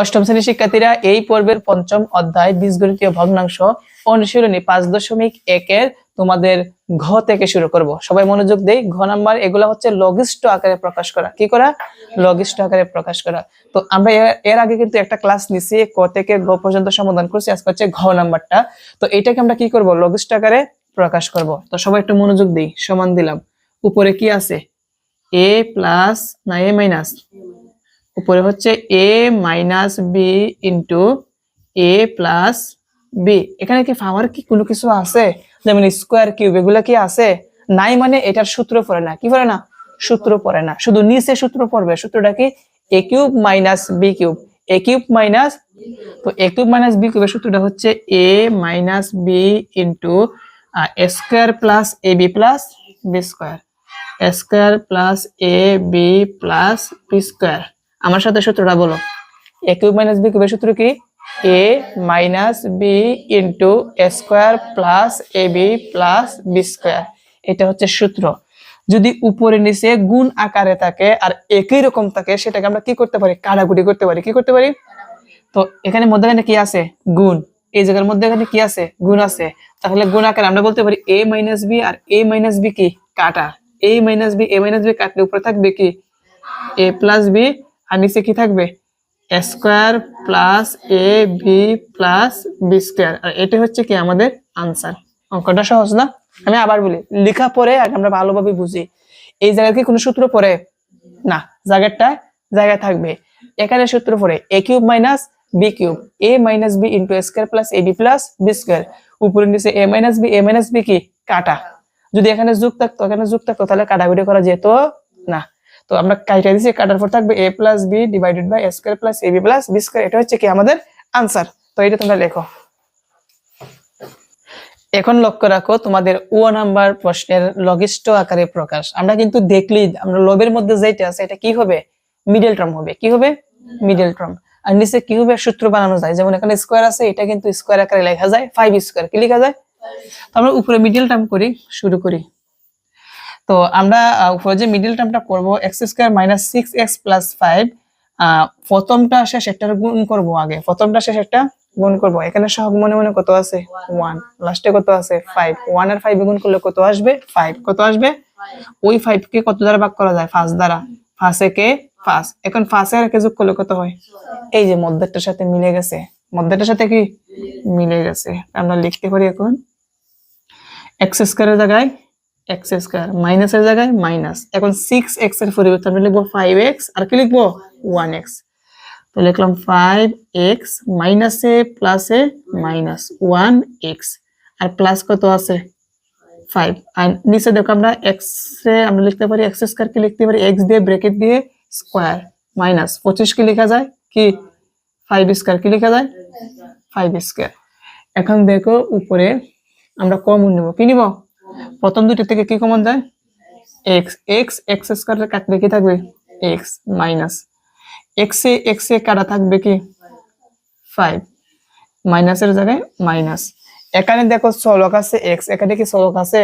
অষ্টম শ্রেণির শিক্ষার্থীরা এই পর্বের পঞ্চম অধ্যায় বীজগণিতীয় ভগ্নাংশ অনুশীলনী পাঁচ দশমিক একের তোমাদের ঘ থেকে শুরু করব। সবাই মনোযোগ দেই। ঘ নাম্বার, এগুলা হচ্ছে লঘিষ্ঠ আকারে প্রকাশ করা। কি করা? লঘিষ্ঠ আকারে প্রকাশ করা। তো আমরা এর- আগে কিন্তু একটা ক্লাস নিছি, ক থেকে গ পর্যন্ত সমাধান করছি। আজকে হচ্ছে ঘ নাম্বারটা। তো এটাকে আমরা কি করব? লঘিষ্ঠ আকারে প্রকাশ করব। তো সবাই একটু মনোযোগ দিই। সমান দিলাম। উপরে কি আছে? এ প্লাস না এ মাইনাস? উপরে হচ্ছে A minus B into A plus B এখানে কি পাওয়ার কি? কোনো কিছু আছে? যেমন স্কোয়ার কিউব এগুলো কি আছে? নাই মানে এটার সূত্র পড়ে না। কি পড়ে না? সূত্র পড়ে না। শুধু নিচে সূত্র পড়বে। সূত্রটা কি? A cube minus B cube A cube minus তো এ কিউব মাইনাস বি কিউবের সূত্রটা হচ্ছে A minus B into A square plus A B plus B square square plus A B plus B square আমার সাথে সূত্রটা বলো। এ cube minus B কিউবের সূত্র কি? A minus B into square plus A B plus B square. এটা হচ্ছে সূত্র। যদি উপরে নিচে গুণ আকারে থাকে আর একই রকম থাকে, সেটাকে আমরা কি করতে পারি? কাটাকুটি করতে পারি। কি করতে পারি? তো এখানে মধ্যখানে কি আছে? গুণ। এই জায়গার মধ্যে এখানে কি আছে? গুণ আছে। তাহলে গুণ আকারে আমরা বলতে পারি এ মাইনাস বি আর এ মাইনাস বি কি? কাটা। A minus B, A minus B কাটলে উপরে থাকবে কি? এ প্লাস বি আর নিচে কি থাকবে? Square plus A B plus B square আর এটা হচ্ছে কি আমাদের আনসার অঙ্কটা সহজ না? আমি আবার বলি, লেখা পরে আগে আমরা ভালোভাবে বুঝি। এই জায়গায় কি কোনো সূত্র পড়ে? না জায়গাটা জায়গায় থাকবে। এখানে সূত্র পড়ে A cube minus B cube A minus B into square plus A B plus B square উপরে নিচে A minus B A minus B কি? কাটা। যদি এখানে যোগ থাকতো, এখানে যোগ থাকতো, তাহলে কাটাকুটি করা যেত না। তো আমরা কাইটা দিছি, কাটার পর থাকবে A plus B divided by square plus A B plus B square এটা হচ্ছে কি আমাদের আনসার তো এটা তোমরা লেখো। এখন লক্ষ্য রাখো, তোমাদের ও নাম্বার প্রশ্নের লঘিষ্ঠ আকারে প্রকাশ। আমরা কিন্তু দেখলি আমরা লবের মধ্যে যেটা আছে, এটা কি হবে? মিডল টার্ম হবে। কি হবে? মিডল টার্ম আর নিচে কি হবে? সূত্র বানানো যায়। যেমন এখানে স্কোয়ার আছে, এটা কিন্তু স্কোয়ার আকারে লেখা যায় ফাইভ স্কোয়ার কি লেখা যায়? তো আমরা উপরে মিডল টার্ম করি, শুরু করি। তো আমরা উপরে যে মিডল টার্মটা করব X square minus six X plus five প্রথমটা শেষ একটা গুণ করব আগে। প্রথমটা শেষ একটা গুণ করব। এখানে সহগ মনে মনে কত আছে? ওয়ান লাস্টে কত আছে? ফাইভ ওয়ান আর ফাইভ গুণ করলে কত আসবে? ফাইভ কত আসবে? ওই ফাইভ কে কত দ্বারা ভাগ করা যায়? ফার্স্ট দ্বারা। ফার্স্টে কে? ফার্স্ট এখন ফার্স্টে আর কে যোগ করলে কত হয়? এই যে মধ্যেরটার সাথে মিলে গেছে। মধ্যেরটার সাথে কি? মিলে গেছে। আমরা লিখতে পারি এখন এক্স স্কোয়ারের জায়গায় এক্স স্কোয়ার মাইনাসের জায়গায় মাইনাস এখন সিক্স এক্সের পরিবর্তে আমরা লিখব ফাইভ এক্স আর কি লিখব? ওয়ান এক্স তো লিখলাম ফাইভ এক্স মাইনাসে প্লাসে মাইনাস ওয়ান এক্স আর প্লাস কত আছে? ফাইভ আর নিচে দেখো আমরা এক্স এ আমরা লিখতে পারি এক্স স্কোয়ার কি লিখতে পারি এক্স দিয়ে ব্রেকেট দিয়ে স্কোয়ার মাইনাস পঁচিশ কি লেখা যায়? কি? ফাইভ স্কোয়ার কি লেখা যায়? ফাইভ স্কোয়ার এখন দেখো উপরে আমরা কমন নিব। কি নিব? প্রথম দুটো থেকে কি কমন যায়? এক্স এক্স এক্স স্কোয়ার কাটলে কি থাকবে? এক্স মাইনাস এক্স এক্স কাটা থাকবে কি? ফাইভ মাইনাসের জায়গায় মাইনাস এখানে দেখো সলক আছে এক্স এখানে কি সলক আছে?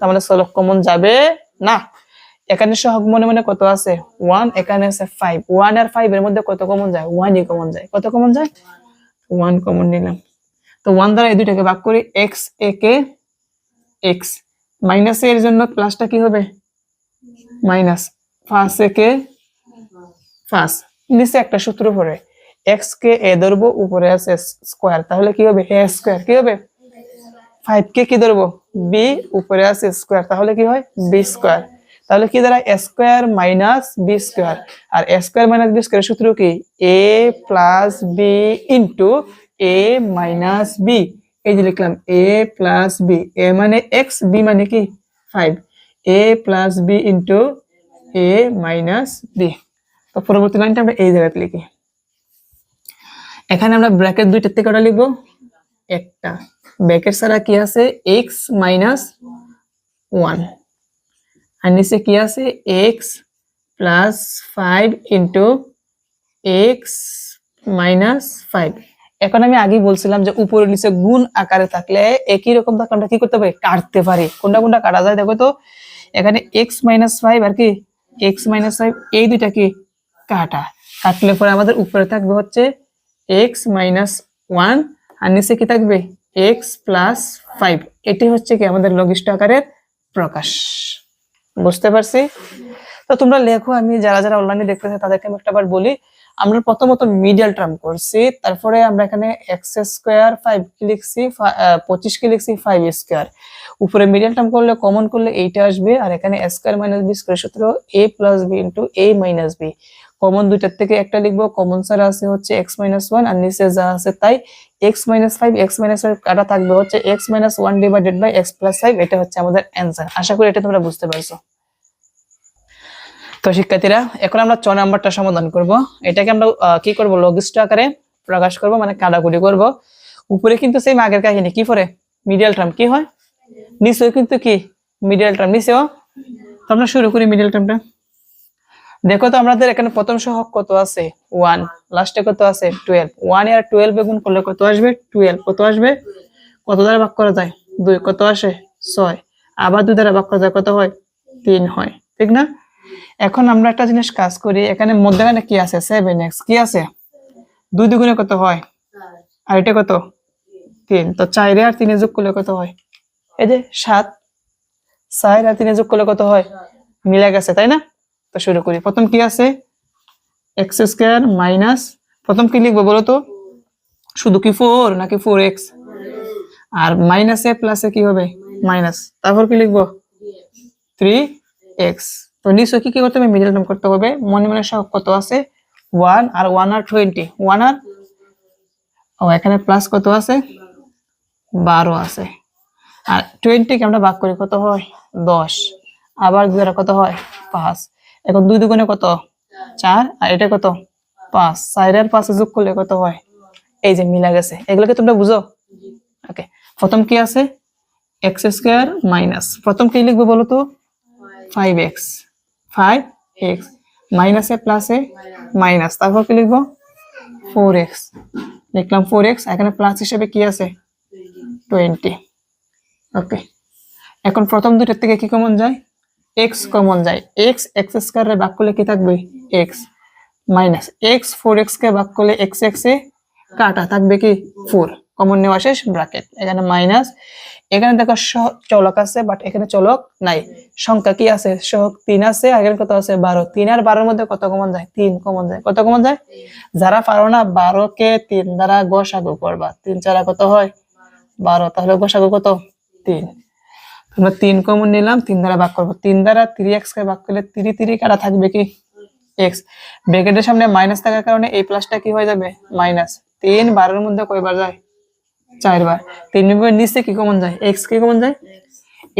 মানে সলক কমন যাবে না। এখানে সহগ মনে মনে কত আছে? ওয়ান এখানে আছে ফাইভ ওয়ান আর ফাইভ এর মধ্যে কত কমন যায়? ওয়ানই কমন যায়। কত কমন যায়? ওয়ান কমন নিলাম। তো ওয়ান দ্বারা এই দুইটাকে ভাগ করি এক্স এ কে এক্স মাইনাস এর জন্য প্লাসটা কি হবে? মাইনাস ফার্স্ট একে ফার্স্ট নিচে একটা সূত্র পড়ে এক্স কে এ ধরবো, উপরে আছে স্কোয়ার তাহলে কি হবে? এ স্কোয়ার কি হবে? ফাইভ কে কি ধরবো? বি উপরে আছে স্কোয়ার তাহলে কি হয়? বি স্কোয়ার তাহলে কি দাঁড়ায়? স্কোয়ার মাইনাস বি স্কোয়ার আর স্কোয়ার মাইনাস বি স্কোয়ার সূত্র কি? A plus B into A minus B এই যে লিখলাম এ প্লাস বি এ মানে এক্স বি মানে কি? Five A plus B into A minus B তো পরবর্তী লাইনটা আমরা এই জায়গাতে লিখি। এখানে আমরা ব্র্যাকেট দুইটার থেকে ওটা লিখব। একটা। ব্র্যাকেট ছাড়া কি আছে? এক্স মাইনাস ওয়ান আর নিচে কি আছে? X plus five into X minus five এখন আমি আগেই বলছিলাম যে উপরে নিচে গুণ আকারে থাকলে একই রকম থাকলে আমরা কি করতে পারি? কাটতে পারি। কোনটা কোনটা কাটা যায় দেখো তো। এখানে এক্স মাইনাস ফাইভ আর কি? এক্স মাইনাস ফাইভ এই দুইটা কি? কাটা। কাটলে পরে আমাদের উপরে থাকবে হচ্ছে এক্স মাইনাস ওয়ান আর নিচে কি থাকবে? এক্স প্লাস ফাইভ এটি হচ্ছে কি আমাদের লঘিষ্ঠ আকারের প্রকাশ। বুঝতে পারছি? তো তোমরা লেখো, আমি যারা যারা অনলাইনে দেখতেছে তাদেরকে আমি একটা বার বলি। আমরা প্রথমত মিডিয়াল টার্ম করছি তারপরে আমরা এখানে এক্স স্কোয়ার ফাইভ কি লিখছি ফা- আহ, পঁচিশ কি লিখছি ফাইভ স্কোয়ার উপরে মিডিয়াল টার্ম করলে কমন করলে এইটা আসবে আর এখানে স্কোয়ার মাইনাস বি স্কোয়ার সূত্র A plus B into A minus B common দুইটার থেকে একটা লিখব কমন স্যার আছে হচ্ছে এক্স মাইনাস ওয়ান আর নিচে যা আছে তাই X minus five X minus five কাটা থাকবে হচ্ছে X minus one divided by X plus five এটা হচ্ছে আমাদের অ্যান্সার আশা করি এটা তোমরা বুঝতে পারছ। তো শিক্ষার্থীরা, এখন আমরা ছ নাম্বারটা সমাধান করব। এটাকে আমরা কি করব? লঘিষ্ঠ আকারে প্রকাশ করব মানে কাটাকুটি করব। উপরে কিন্তু সেই আগের কাহিনী, কি করে মিডিয়াল টার্ম কি হয়? নিচেও কিন্তু কি? মিডিয়াল টার্ম নিচেও। তো আমরা শুরু করি মিডিয়াল টার্মটা দেখো তো আমাদের এখানে প্রথম সহক কত আছে? ওয়ান লাস্টে কত আছে? টুয়েলভ ওয়ান আর টুয়েলভ গুণ করলে কত আসবে? টুয়েলভ কত আসবে? কত দ্বারা ভাগ করা যায়? দুই। কত আসে? ছয়। আবার দুই দ্বারা ভাগ করা যায় কত হয়? তিন হয়। ঠিক না? এখন আমরা একটা জিনিস কাজ করি, এখানে মধ্যখানে কি আছে? সেভেন এক্স কি আছে? দুই দুগুণে কত হয়? আর এটা কত? তিন। তো চাইরে আর তিনে যোগ করলে কত হয়? এই যে সাত, চার আর তিনে যোগ করলে কত হয়? মিলে গেছে, তাই না? তো শুরু করি। প্রথম কি আছে? এক্স স্কোয়ার মাইনাস প্রথম কি লিখব বলো তো? শুধু কি ফোর নাকি ফোর এক্স আর মাইনাসে প্লাসে কি হবে? মাইনাস তারপর কি লিখব? থ্রি এক্স তো নিশ্চয় কি কি করতে হবে? মিডল টার্ম করতে হবে। মনে মনে সব কত আছে? ওয়ান আর ওয়ান আর টোয়েন্টি ওয়ান আর ও, এখানে প্লাস কত আছে? বারো আছে। আর টোয়েন্টিকে আমরা ভাগ করি কত হয়? দশ। আবার দুই কত হয়? পাঁচ। এখন দুই দুগুণে কত? চার। আর এটা কত? পাঁচ। চার আর পাঁচে যোগ করলে কত হয়? এই যে মিলা গেছে। এগুলোকে তোমরা বুঝো? ওকে প্রথম কি আছে? এক্স স্কোয়ার মাইনাস প্রথম কি লিখব বলো তো? ফাইভ এক্স ফাইভ এক্স মাইনাসে প্লাসে মাইনাস তারপর কি লিখব? ফোর এক্স লিখলাম ফোর এক্স এখানে প্লাস হিসেবে কি আছে? টোয়েন্টি ওকে এখন প্রথম দুইটার থেকে কি কমন যায়? এক্স কমন যায়। এক্স এক্স স্কোয়ারে ভাগ করলে কি থাকবে X minus X four X কে ভাগ করলে এক্স এক্স কাটা, থাকবে কি? ফোর কমন নেওয়া শেষ ব্র্যাকেট এখানে মাইনাস এখানে দেখো চলক আছে বাট এখানে চলক নাই। সংখ্যা কি আছে? সহক তিন আছে আগের কত আছে? বারো। তিন আর বারোর মধ্যে কত কমন যায়? তিন কমন যায়। কত কমন যায়? যারা পারো না, বারো কে তিন দ্বারা গসাগু করবা। তিন চারা কত হয়? বারো। তাহলে গসাগু কত? তিন। আমরা তিন কমন নিলাম, তিন দ্বারা ভাগ করব। তিন দ্বারা থ্রি এক্স কে ভাগ করলে তিরি তিরি কাটা থাকবে কি? এক্স ব্র্যাকেটের সামনে মাইনাস থাকার কারণে এই প্লাসটা কি হয়ে যাবে? মাইনাস তিন বারোর মধ্যে কয়বার যায়? চারবার। তিন বিভাগের নিচে কি কমন যায়? এক্স কি কমন যায়?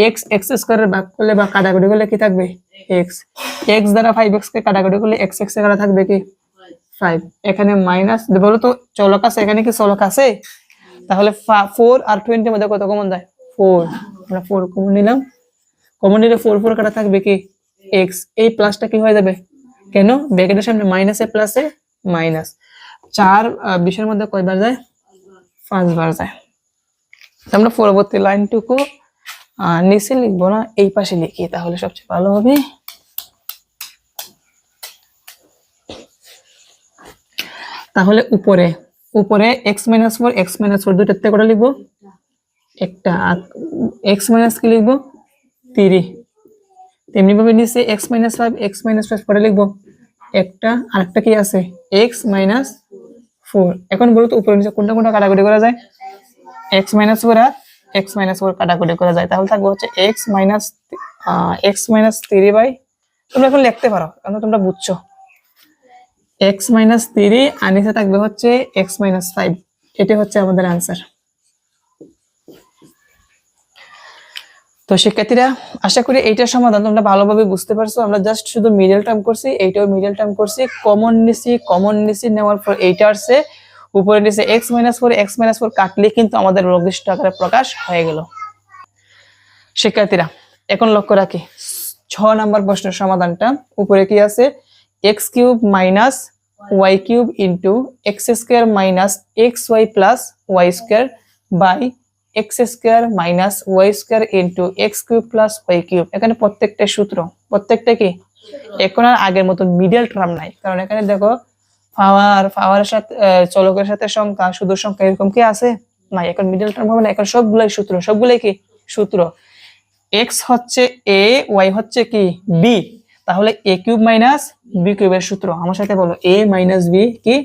এক্স এক্স স্কোয়ারের ভাগ করলে বা কাটাকুটি করলে কি থাকবে? এক্স এক্স দ্বারা ফাইভ এক্স কে কাটাকুটি করলে এক্স এক্স এ কাটা থাকবে কি? ফাইভ এখানে মাইনাস বলো তো, চলক আছে? এখানে কি চলক আছে? তাহলে ফোর আর টোয়েন্টির মধ্যে কত কমন যায়? ফোর আমরা ফোর কমন নিলাম। কমন নিলে ফোর ফোর কাটা থাকবে কি? এক্স এই প্লাসটা কি হয়ে যাবে? কেন? ব্র্যাকেটের সামনে মাইনাসে প্লাসে মাইনাস চার বিশের মধ্যে কয়বার যায়? পাঁচবার যায়। আমরা পরবর্তী লাইনটুকু নিচে লিখব না, এই পাশে লিখি, তাহলে সবচেয়ে ভালো হবে। তাহলে উপরে উপরে X minus four X minus four দুইটার থেকে কটা লিখব? একটা এক্স মাইনাস কি লিখব? তিরি। তেমনি ভাবে নিচে X minus five X minus five পরে লিখব? একটা, আরেকটা কি আছে? এক্স মাইনাস ফোর এখন বলো তো উপরে নিচে কোনটা কোনটা কাটাকুটি করা যায়? এক্স মাইনাস ফোর আর এক্স মাইনাস ফোর কাটাকুটি করা যায়। তাহলে থাকবে হচ্ছে X minus X minus three by তোমরা এখন লিখতে পারো, কারণ তোমরা বুঝছ। এক্স মাইনাস থ্রি আর নিচে থাকবে হচ্ছে এক্স মাইনাস ফাইভ এটি হচ্ছে আমাদের আনসার তো শিক্ষার্থীরা, আশা করি এইটার সমাধান তোমরা ভালোভাবে বুঝতে পারছ। আমরা জাস্ট শুধু মিডল টার্ম করছি, এইটাও মিডল টার্ম করছি। কমন নিছি কমন নিছি নেওয়ার পর এইটা আসছে। উপরে নিচে X minus four X minus four কাটলে কিন্তু আমাদের লঘিষ্ঠ আকারে প্রকাশ হয়ে গেল। শিক্ষার্থীরা, এখন লক্ষ্য রাখি, ছ নাম্বার প্রশ্নের সমাধানটা। উপরে কি আছে? X cube minus Y cube into X square minus X Y plus Y square by X square minus Y square into X cube plus Y cube এখানে প্রত্যেকটা সূত্র প্রত্যেকটা কি? এখন আর আগের মতন মিডল টার্ম নাই। কারণ এখানে দেখো পাওয়ার পাওয়ারের সাথে চলকের সাথে সংখ্যা শুধু সংখ্যা এরকম কি আছে? না এখন মিডল টার্ম হবে না। এখন সবগুলাই সূত্র। সবগুলাই কি? সূত্র। এক্স হচ্ছে এ ওয়াই হচ্ছে কি? বি তাহলে এ কিউব মাইনাস বি কিউবের সূত্র। আমার সাথে বলো এ মাইনাস বি কি?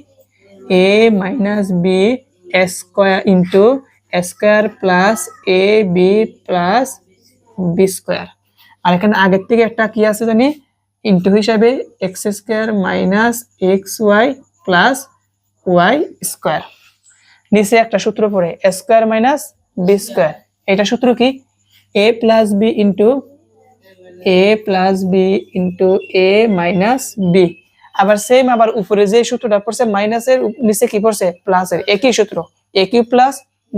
A minus B square into square plus A B plus B square. আর এখানে আগের থেকে একটা কি আছে জানি? ইন্টু হিসাবে X square minus X Y plus Y square. নিচে একটা সূত্র পড়ে, স্কোয়ার মাইনাস বি স্কোয়ার। এটা সূত্র কি? A plus B into A plus B into A minus B আবার সেম আবার উপরে যে সূত্রটা পড়ছে মাইনাসের নিচে কি পড়ছে? প্লাসের একই সূত্র। A cube plus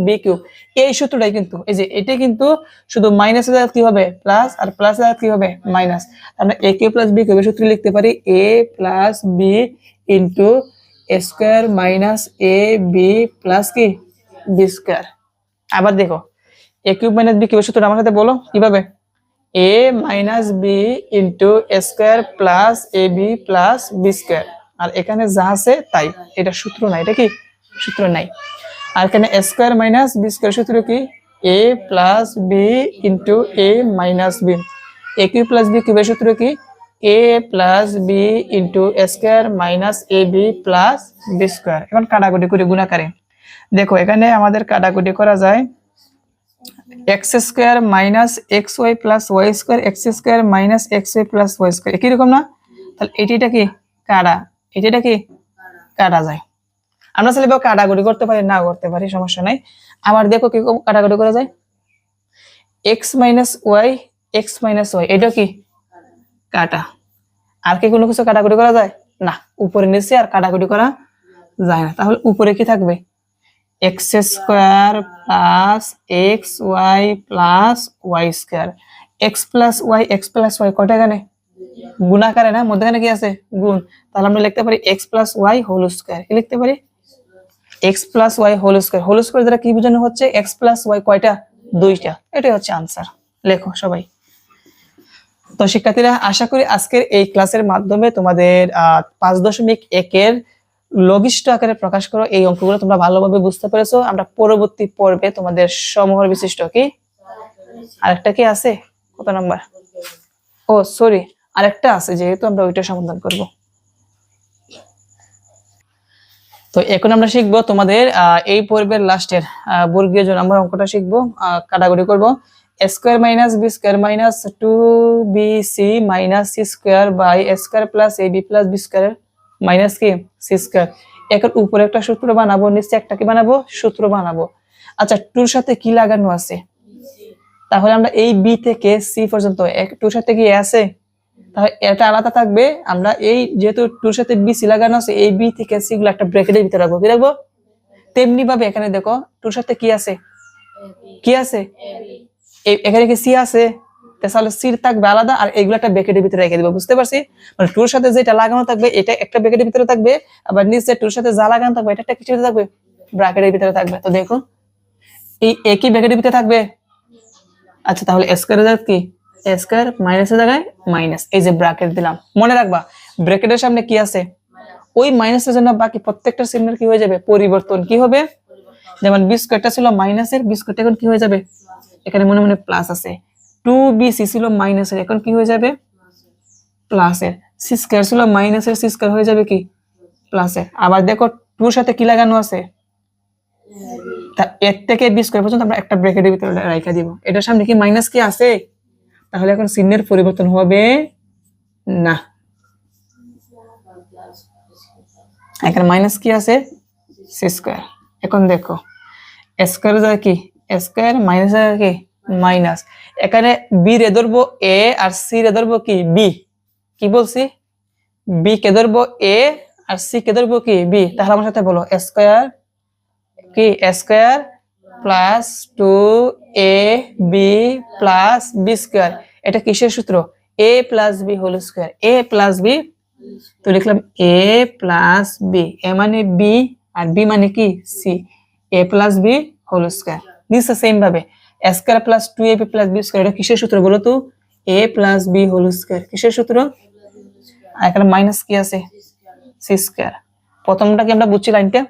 B cube এই সূত্রটাই কিন্তু, এই যে এটা কিন্তু শুধু মাইনাসের জায়গায় কি হবে? প্লাস আর প্লাস জায়গায় কি হবে? মাইনাস আমরা এ কিউব প্লাস বি কিউবের সূত্র লিখতে পারি A plus B into square minus A B plus কি? বি স্কোয়ার আবার দেখো এ কিউব মাইনাস বি কিউবের সূত্রটা আমার সাথে বলো কীভাবে? A minus B into square plus A B plus B square আর এখানে যা আছে তাই, এটা সূত্র নাই, এটা কি? সূত্র নাই। আর এখানে স্কোয়ার মাইনাস বি স্কোয়ার সূত্র কি? A plus B into A minus B A cube plus B কিউবের সূত্র কি? A plus B into square minus A B plus B square এখন কাটাকুটি করে, গুণাকারে। দেখো, এখানে আমাদের কাটাকুটি করা যায় X square minus X Y plus Y square X square minus X Y plus Y square একই রকম না? তাহলে এটিটা কি? কাটা। এটিটা কি? কাটা যায়। আমরা চাইলে কাটাকুটি করতে পারি, না করতে পারি, সমস্যা নাই। আবার দেখো কি কাটাকুটি করা যায়। X minus Y X minus Y এটা কি? কাটা। আর কি কোনো কিছু কাটাকুটি করা যায়? না, উপরে নিচে আর কাটাকুটি করা যায় না। তাহলে উপরে কি থাকবে? X square plus X Y plus Y square X plus Y X plus Y কটা এখানে? গুণাকারে না? মধ্যখানে কি আছে? গুণ। তাহলে আমরা লিখতে পারি X plus Y whole square কি লিখতে পারি? X plus Y whole square whole square দ্বারা কি বোঝানো হচ্ছে? এক্স প্লাস ওয়াই কয়টা? দুইটা। এটাই হচ্ছে আনসার লেখো সবাই। তো শিক্ষার্থীরা, আশা করি আজকের এই ক্লাসের মাধ্যমে তোমাদের পাঁচ দশমিক একের লঘিষ্ঠ আকারে প্রকাশ করো। এই অঙ্কগুলো তোমরা ভালোভাবে বুঝতে পেরেছ। আমরা পরবর্তী পর্বে তোমাদের সমহর বিশিষ্ট কি? আরেকটা কি আছে? কত নাম্বার? ও সরি আরেকটা আছে যেহেতু আমরা ওইটা সমাধান করব। তো এখন আমরা শিখব তোমাদের এই পর্বের লাস্টের বর্গীয় জন আমরা অঙ্কটা শিখব কাটাকুটি করব। Square minus B square minus two B C minus C square by square plus A B plus B square minus কি? সি স্কোয়ার এখন উপরে একটা সূত্র বানাবো, নিচে একটা কি বানাবো, সূত্র বানাবো। আচ্ছা টুর সাথে কি লাগানো আছে? তাহলে আমরা এই বি থেকে সি পর্যন্ত টুর সাথে কি আছে? তাহলে এটা আলাদা থাকবে। আমরা এই যেহেতু টুর সাথে বি সি লাগানো আছে, এই বি থেকে সি গুলো একটা ব্র্যাকেটের ভিতরে রাখব। কি রাখব? তেমনি ভাবে এখানে দেখো, টুর সাথে কি আছে? কি আছে? এখানে কি সি আছে? তাহলে সির থাকবে আলাদা, আর এগুলো একটা ব্যাকেটের ভিতরে রেখে দিবো। বুঝতে পারছি? মানে টুর সাথে যেটা লাগানো থাকবে, এটা একটা ব্যাকেটের ভিতরে থাকবে, আবার নিচে টুর সাথে যা লাগানো থাকবে, এটা একটা কিছুতে থাকবে ব্র্যাকেটের ভিতরে থাকবে। তো দেখো, এই একই ব্যাকেটের ভিতরে থাকবে? আচ্ছা তাহলে স্কোয়ার জায়গা স্কোয়ার মাইনাসের জায়গায় মাইনাস এই যে ব্র্যাকেট দিলাম। মনে রাখবা ব্র্যাকেটের সামনে কি আছে? ওই মাইনাসের জন্য বাকি প্রত্যেকটা চিহ্নের কি হয়ে যাবে? পরিবর্তন কি হবে? যেমন বি স্কোয়ারটা ছিল মাইনাসের বি স্কোয়ারটা এখন কি হয়ে যাবে? এখানে মনে মনে প্লাস আছে। টু বি সি ছিল মাইনাসের এখন কি হয়ে যাবে? প্লাসের সি স্কোয়ার ছিল মাইনাসের সি স্কোয়ার হয়ে যাবে কি? প্লাসের আবার দেখো টুর সাথে কি লাগানো আছে? তা এর থেকে বি স্কোয়ার পর্যন্ত আমরা একটা ব্র্যাকেটের ভিতরে রেখে দিব। এটার সামনে কি মাইনাস কি আছে? তাহলে এখন চিহ্নের পরিবর্তন হবে না। এখানে মাইনাস কি আছে? সি স্কোয়ার এখন দেখো স্কোয়ার যায় কি? স্কোয়ার মাইনাস কি? মাইনাস এখানে বি রে ধরবো এ আর সি রে ধরবো কি? বি কি বলছি? বি কে ধরবো এ আর সি কে ধরবো কি? বি তাহলে আমার সাথে বলো স্কোয়ার কি? Square plus two A B plus B square এটা কিসের সূত্র? A plus B whole square A plus B তো লিখলাম এ প্লাস বি এ মানে বি আর বি মানে কি? C A plus B whole square নিচে সেম ভাবে। Square plus two A B plus B square এটা কিসের সূত্র বলো তো? A plus B whole square কিসের সূত্র? আর এখানে মাইনাস কি আছে? সি স্কোয়ার প্রথমটা কি আমরা বুঝছি লাইনটা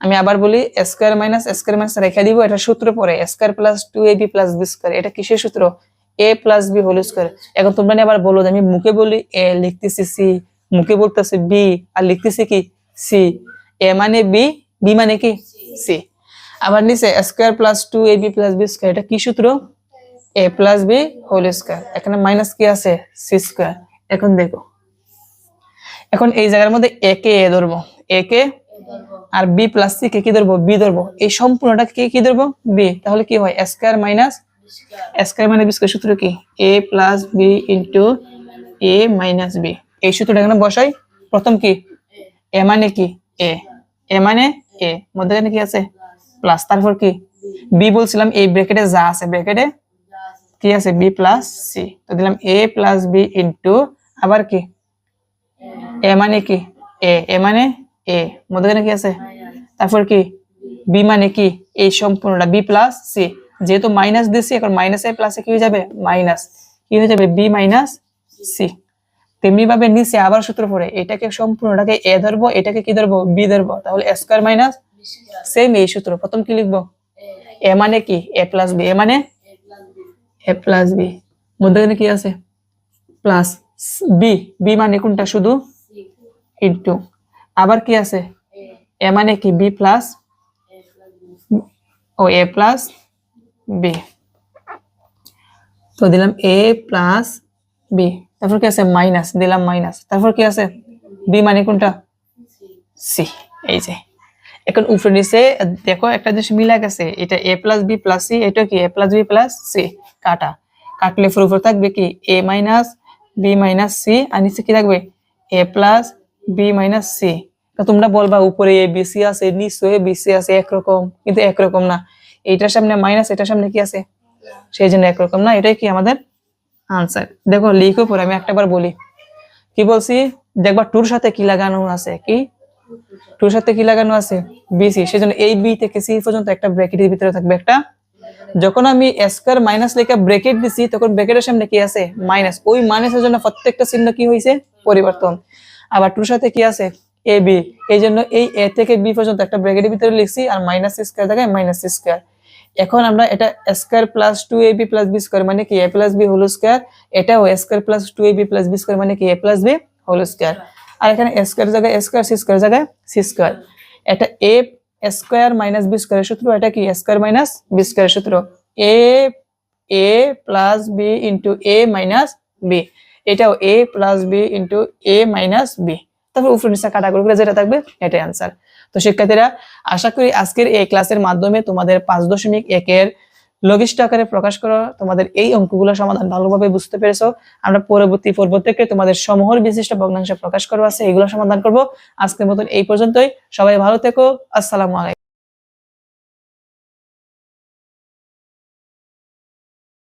আমি আবার বলি, স্কোয়ার মাইনাস স্কোয়ার মাইনাস রেখে দিব, এটা সূত্র পরে, square plus two A B plus B square, এটা কিসের সূত্র? A plus B whole square. এখন তোমরা আবার বলো আমি মুখে বলি, এ লিখতেছি সি, মুখে বলতেছি বি, আর লিখতেছি কি? সি। এ মানে বি বি মানে কি? সি। আবার নিচে, square plus two A B plus B square, এটা কি সূত্র? A plus B whole square. এখানে মাইনাস কি আছে? C square. এখন দেখো, এখন এই জায়গার মধ্যে এ কে এ ধরবো। এ কে আর বি প্লাস সি কে কি ধরবো? বি ধরবো। এই সম্পূর্ণটা কে কি ধরবো? বি তাহলে কি হয়? Square minus square minus B square সূত্র কি? A plus B into A minus B এই সূত্রটা এখানে বসাই। প্রথম কি? এ মানে কি? এ এ মানে এ মধ্যখানে কি আছে? প্লাস তারপর কি? বি বলছিলাম এই ব্র্যাকেটে যা আছে ব্র্যাকেটে কি আছে? বি প্লাস সি তো দিলাম এ প্লাস বি ইন্টু আবার কি? এ মানে কি? এ এ মানে এ, মধ্যখানে কি আছে? তারপর কি? বি মানে কি? এই সম্পূর্ণটা বি প্লাস সি যেহেতু মাইনাস দিছি, এখন মাইনাস এ প্লাসে কি হয়ে যাবে? মাইনাস কি হয়ে যাবে? বি মাইনাস সি তেমনি ভাবে নিচে আবার সূত্র পড়ে, এটাকে সম্পূর্ণটাকে এ ধরবো, এটাকে কি ধরবো? বি ধরবো। তাহলে স্কোয়ার মাইনাস সেম এই সূত্র। প্রথম কি লিখব? এ মানে কি? এ প্লাস বি এ মানে? এ প্লাস বি মধ্যখানে কি আছে? প্লাস বি বি মানে কোনটা? শুধু? ইন্টু আবার কি আছে? এ মানে কি? বি প্লাস ও এ প্লাস বি তো দিলাম এ প্লাস বি তারপর কি আছে? মাইনাস দিলাম মাইনাস তারপর কি আছে? বি মানে কোনটা? সি এই যে। এখন উপরে নিচে দেখো একটা জিনিস মিলা গেছে। এটা A plus B plus C এটা কি? A plus B plus C কাটা। কাটলে উপরে উপরে থাকবে কি? A minus B minus C আর নিচে কি থাকবে? A plus B minus C তোমরা বলবা, উপরে এ বি সি আছে, নিচে এ বি সি আছে, একরকম। কিন্তু একরকম না। এইটার সামনে মাইনাস এটার সামনে কি আছে? সেই জন্য একরকম না। এটাই কি আমাদের আনসার দেখো, লিখো পরে, আমি একটাবার বলি। কি বলছি? দেখবা, টুর সাথে কি লাগানো আছে? কি? টুর সাথে কি লাগানো আছে? বিসি সেই জন্য এই বি থেকে সি পর্যন্ত একটা ব্র্যাকেটের ভিতরে থাকবে একটা। যখন আমি স্কয়ার মাইনাস লেখা ব্র্যাকেট দিছি, তখন ব্র্যাকেটের সামনে কি আছে? মাইনাস ওই মাইনাসের জন্য প্রত্যেকটা চিহ্ন কি হয়েছে পরিবর্তন। আবার টুর সাথে কি আছে? এ বি এই জন্য এই এ থেকে বি পর্যন্ত একটা ব্র্যাকেটের ভিতরে লিখছি আর মাইনাস স্কয়ার জায়গায় মাইনাস স্কয়ার এখন আমরা এটা square plus two A B plus B square মানে কি? A plus B whole square এটাও square plus two A B plus B square মানে কি? A plus B whole square আর এখানে স্কয়ার জায়গায় স্কয়ার সি স্কয়ার জায়গায় সি স্কয়ার এটা A square minus B স্কয়ারের সূত্র, এটা কি? স্কয়ার মাইনাস বি স্কয়ারের সূত্র। A A plus B into A minus B এটাও A plus B into A minus B তারপর উপরে নিচে কাটাকুটি করে যেটা থাকবে, এটাই আনসার তো শিক্ষার্থীরা, আশা করি আজকের এই ক্লাসের মাধ্যমে তোমাদের পাঁচ দশমিক একের লঘিষ্ঠ আকারে প্রকাশ করো। তোমাদের এই অঙ্কগুলো সমাধান ভালোভাবে বুঝতে পেরেছ। আমরা পরবর্তী পর্ব থেকে তোমাদের সমহর বিশিষ্ট ভগ্নাংশ প্রকাশ করব, আছে এগুলো সমাধান করব। আজকের মতন এই পর্যন্তই। সবাই ভালো থেকো। আসসালামু আলাইকুম।